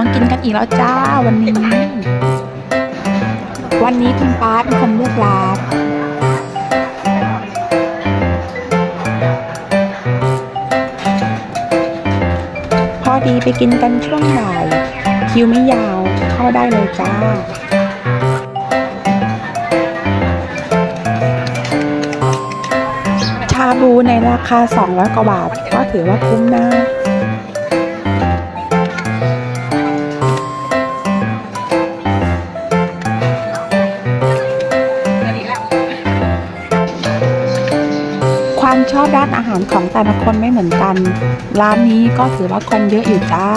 ของกินกันอีกแล้วจ้าวันนี้ วันนี้คุณป้าเป็นคนเลือกร้านพอดีไปกินกันช่วงบ่ายคิวไม่ยาวเข้าได้เลยจ้าชาบูในราคา 200 กว่าบาท ก็ถือว่าคุ้มนะ ความชอบด้านอาหารของแต่ละคนไม่เหมือนกัน ร้านนี้ก็ถือว่าคนเยอะอยู่จ้า